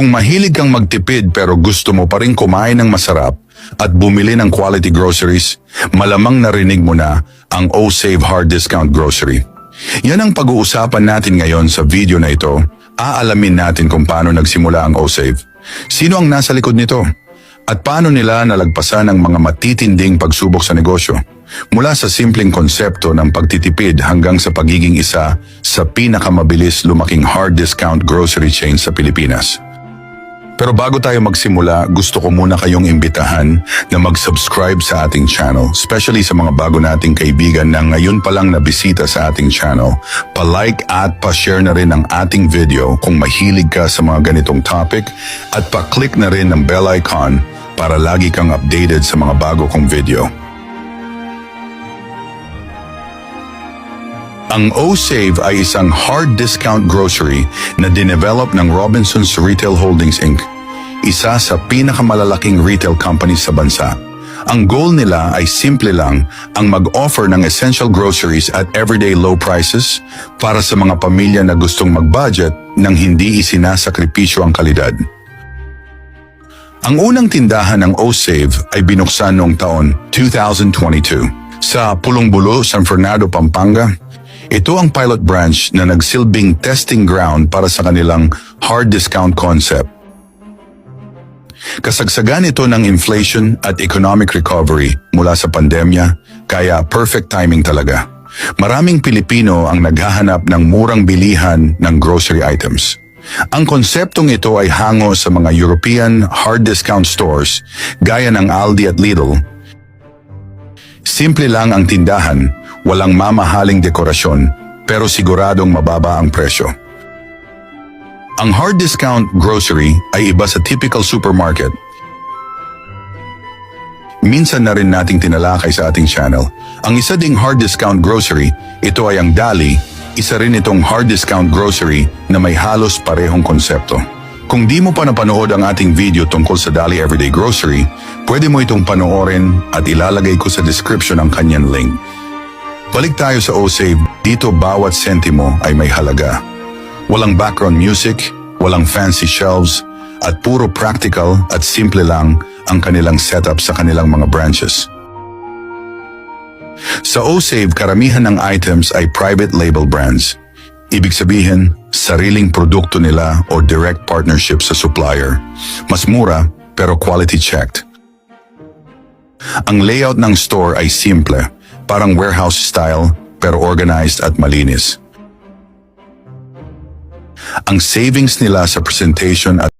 Kung mahilig kang magtipid pero gusto mo pa rin kumain ng masarap at bumili ng quality groceries, malamang narinig mo na ang O-Save Hard Discount Grocery. Yan ang pag-uusapan natin ngayon sa video na ito. Aalamin natin kung paano nagsimula ang O-Save. Sino ang nasa likod nito? At paano nila nalagpasan ang mga matitinding pagsubok sa negosyo? Mula sa simpleng konsepto ng pagtitipid hanggang sa pagiging isa sa pinakamabilis lumaking hard discount grocery chain sa Pilipinas. Pero bago tayo magsimula, gusto ko muna kayong imbitahan na mag-subscribe sa ating channel, especially sa mga bago nating kaibigan na ngayon pa lang nabisita sa ating channel. Pa-like at pa-share na rin ang ating video kung mahilig ka sa mga ganitong topic at pa-click na rin ng bell icon para lagi kang updated sa mga bago kong video. Ang O-Save ay isang hard discount grocery na dinevelop ng Robinsons Retail Holdings Inc., isa sa pinakamalalaking retail company sa bansa. Ang goal nila ay simple lang ang mag-offer ng essential groceries at everyday low prices para sa mga pamilya na gustong mag-budget nang hindi isinasakripisyo ang kalidad. Ang unang tindahan ng O-Save ay binuksan noong taon 2022 sa Pulongbulo, San Fernando, Pampanga. Ito ang pilot branch na nagsilbing testing ground para sa kanilang hard discount concept. Kasagsagan ito ng inflation at economic recovery mula sa pandemya, kaya perfect timing talaga. Maraming Pilipino ang naghahanap ng murang bilihan ng grocery items. Ang konseptong ito ay hango sa mga European hard discount stores gaya ng Aldi at Lidl. Simple lang ang tindahan, walang mamahaling dekorasyon, pero siguradong mababa ang presyo. Ang hard discount grocery ay iba sa typical supermarket. Minsan na rin nating tinalakay sa ating channel. Ang isa ding hard discount grocery, ito ay ang Dali, isa rin itong hard discount grocery na may halos parehong konsepto. Kung di mo pa napanood ang ating video tungkol sa Dali Everyday Grocery, pwede mo itong panoorin at ilalagay ko sa description ang kanyang link. Balik tayo sa O-Save, dito bawat sentimo ay may halaga. Walang background music, walang fancy shelves, at puro practical at simple lang ang kanilang setup sa kanilang mga branches. Sa O-Save, karamihan ng items ay private label brands. Ibig sabihin, sariling produkto nila o direct partnership sa supplier. Mas mura pero quality checked. Ang layout ng store ay simple, parang warehouse style pero organized at malinis. Ang savings nila sa presentation at